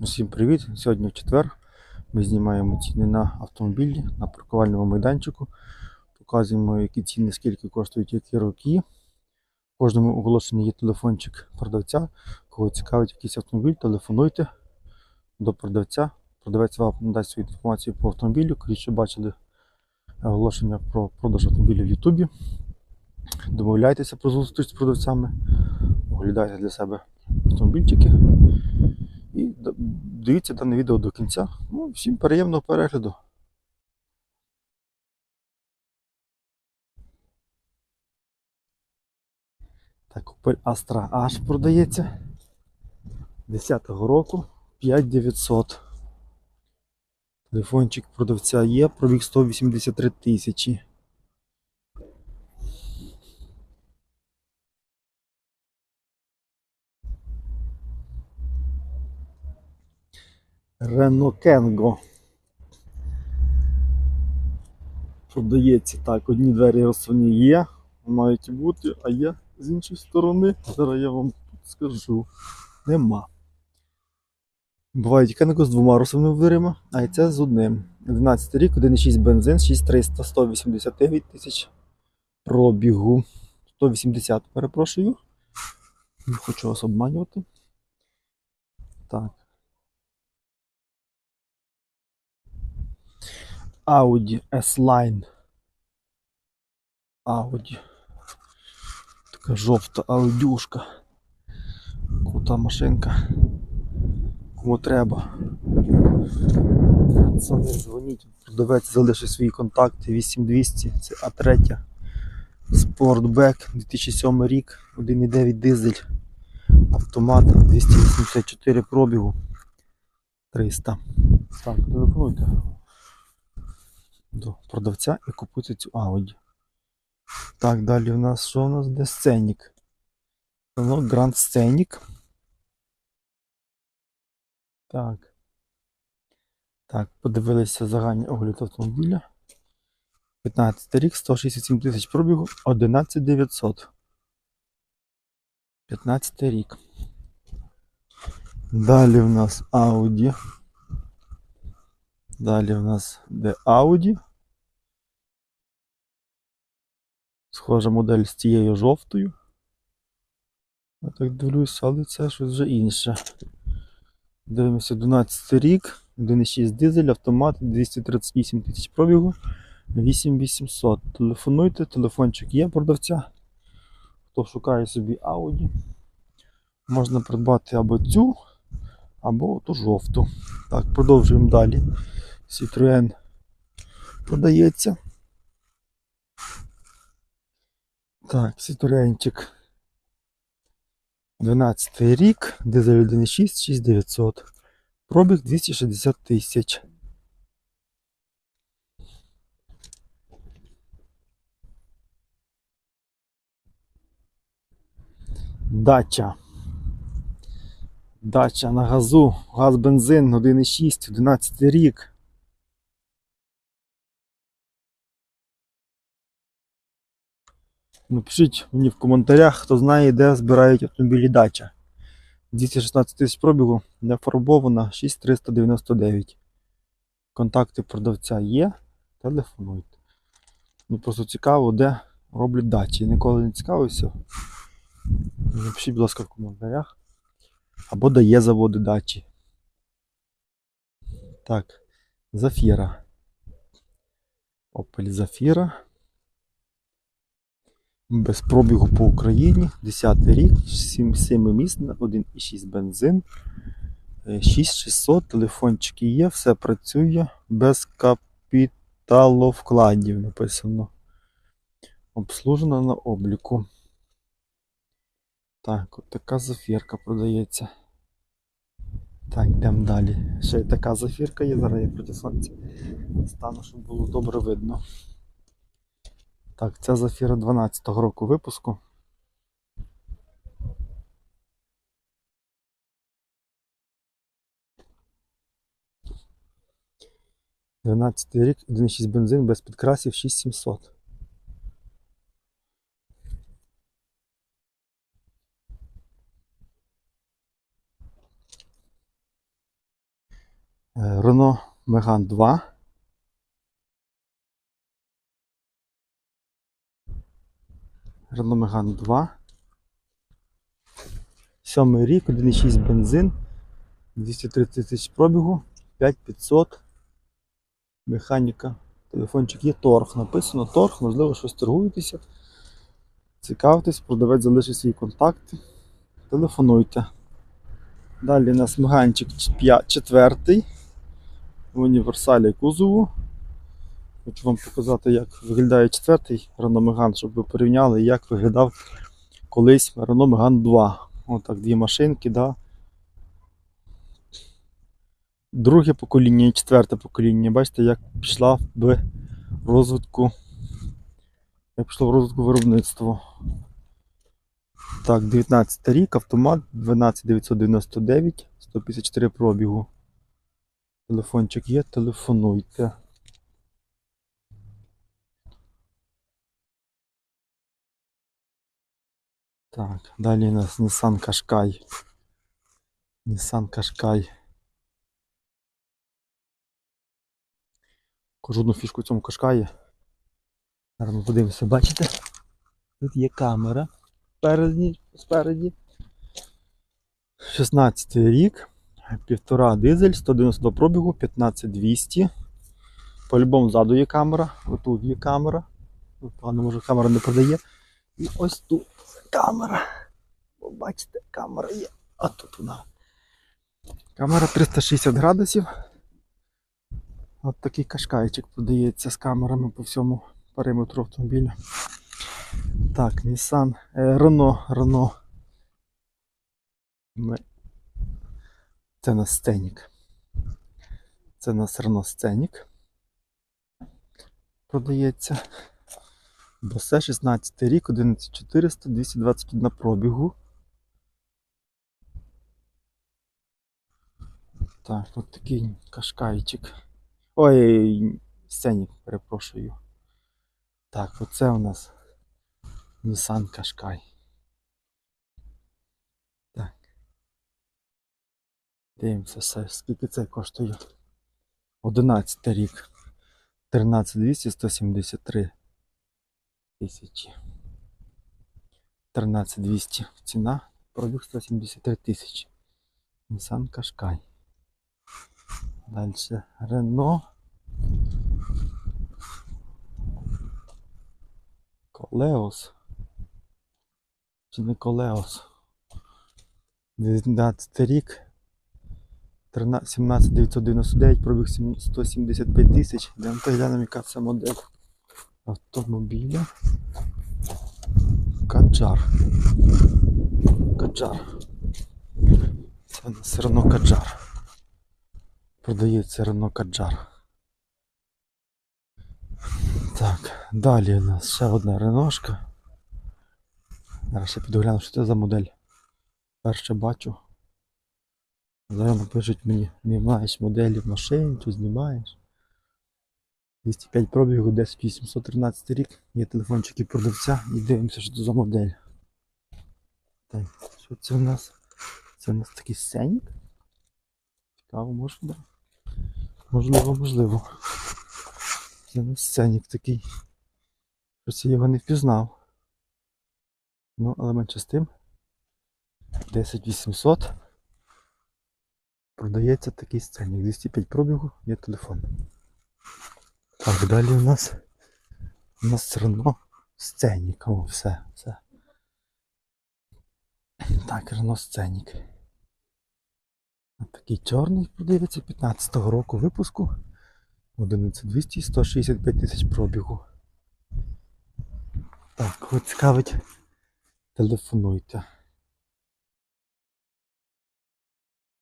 Усім привіт! Сьогодні в четвер. Ми знімаємо ціни на автомобілі на паркувальному майданчику. Показуємо, які ціни, скільки коштують які роки. В кожному оголошенні є телефончик продавця. Кого цікавить якийсь автомобіль, телефонуйте до продавця. Продавець вам надасть свою інформацію по автомобілю. Колись бачили оголошення про продаж автомобілів в Ютубі. Домовляйтеся про зустріч з продавцями, оглядайте для себе автомобільчики. І дивіться дане відео до кінця. Ну, всім приємного перегляду. Так, Opel Astra H продається. 10-го року 5900. Телефончик продавця є, пробіг 183 тисячі. Renault Kengo. Продається так, одні двері розсувні є, мають бути, а є з іншої сторони. Зараз я вам тут скажу. Нема. Бувають Kengo з двома розсувними дверима, а і це з одним. 11 рік, 1,6 бензин, 6300, 189 тисяч пробігу. 180, перепрошую. Не хочу вас обманювати. Так. Audi S-Line. Audi. Така жовта аудюшка. Крута машинка. Кому треба. Пацани, дзвоніть. Продавець залишив свої контакти 8200. Це А3. Спортбек 2007 рік. 1,9 дизель. Автомат 284 пробігу. 300. Так, телефонуйте до продавця і купити цю Audi. Так, далі в нас що у нас? Де сценік? Воно Grand Scenic. Так. Так, подивилися загальний огляд автомобіля. 15 рік, 167 тисяч пробігу, 11900. 15 рік. Далі в нас Audi. Далі в нас де Audi. Схожа модель з цією жовтою. Я так дивлюсь, але це щось вже інше. Дивимося 12 рік, 1,6 дизель, автомат, 238 тисяч пробігу, 8800. Телефонуйте, телефончик є продавця. Хто шукає собі Audi, можна придбати або цю, або ту жовту. Так, продовжуємо далі. Citroen продається. Так, Citroenчик. 12 рік, дизель 1.6, 6900. Пробіг 260 тисяч. Дача. Дача на газу, газ бензин 1.6, 11 рік. Напишіть мені в коментарях, хто знає, де збирають автомобілі дача. 216 тисяч пробігу, не фарбована, 6399. Контакти продавця є. Телефонуйте. Мені просто цікаво, де роблять дачі. Ніколи не цікавився. Напишіть, будь ласка, в коментарях. Або де є заводи дачі. Так, Зафіра. Opel Зафіра. Без пробігу по Україні. 10 рік, 7 місна, 1,6 бензин. е, 6600, телефончики є, все працює без капіталовкладів написано. Обслужена на обліку. Так, от така зафірка продається. Так, йдемо далі. Ще така зафірка є, зараз я проти сонця стану, щоб було добре видно. Так, ця зафіра 12-го року випуску. Дванадцятий рік, 1,6 бензин без підкрасів 6700. Е, Renault Megane 2. Renault Megane 2. Сьомий рік, 1,6 бензин, 230 тисяч пробігу, 5500. Механіка. Телефончик є торг. Написано торг, можливо, щось торгуєтеся. Цікавтесь, продавець залишить свої контакти. Телефонуйте. Далі у нас меганчик 4 в універсалі кузову. Хочу вам показати, як виглядає четвертий Renault Megane, щоб ви порівняли, як виглядав колись Renault Megane 2. Отак, дві машинки, да. Друге покоління і четверте покоління. Бачите, як пішла в розвитку. Як пішло в розвитку виробництво. Так, 19 рік, автомат 12999, 154 пробігу. Телефончик є, телефонуйте. Так, далі у нас Nissan Qashqai. Nissan Qashqai. Кожну фішку в цьому Qashqai. Зараз ми подивимося, бачите? Тут є камера спереді. спереді. 16 рік. Півтора дизель, 192 пробігу, 15200. По-любому ззаду є камера. Отут є камера. Погано, може камера не продає. І ось тут камера. О, бачите, камера є. А тут вона. Камера 360 градусів. От такий кашкайчик продається з камерами по всьому периметру автомобіля. Так, Nissan, е, Renault, Renault. Ми... Це у нас сценік. Це у нас Renault сценік. Продається. Босе 16 рік, 11400, 221 пробігу. Так, от такий кашкайчик. Ой, сценік, перепрошую. Так, оце у нас Nissan Qashqai. Так. Дивимося все, скільки це коштує. 11 рік. 13200, 173 тисячі. 13200 ціна, пробіг 173 тисячі. Nissan Qashqai. Далі Renault. Колеос. Чи не Колеос? 19 рік. 17 999, пробіг 175 тисяч. Йдемо глянемо, яка це модель автомобіля. Каджар. Каджар. Це Renault Каджар. Продається Renault Каджар. Так, далі у нас ще одна реношка. Зараз я піду гляну, що це за модель. Перше бачу. Зараз напишуть мені, не маєш моделі в машині, чи знімаєш. 205 пробігу, 10813 рік. Є телефончики продавця і дивимося, що це за модель. Так, що це в нас? Це у нас такий сценік? Цікаво, можливо. Можливо, можливо. Це у нас сценік такий. Щось я його не впізнав. Ну, але менше з тим. 10800. Продається такий сценік. 205 пробігу, є телефон. Так, далі у нас у нас все одно сценік. О, все, все. Так, Рено сценік. Такий чорний продається 15-го року випуску. 11200 165 тисяч пробігу. Так, кого цікавить, телефонуйте.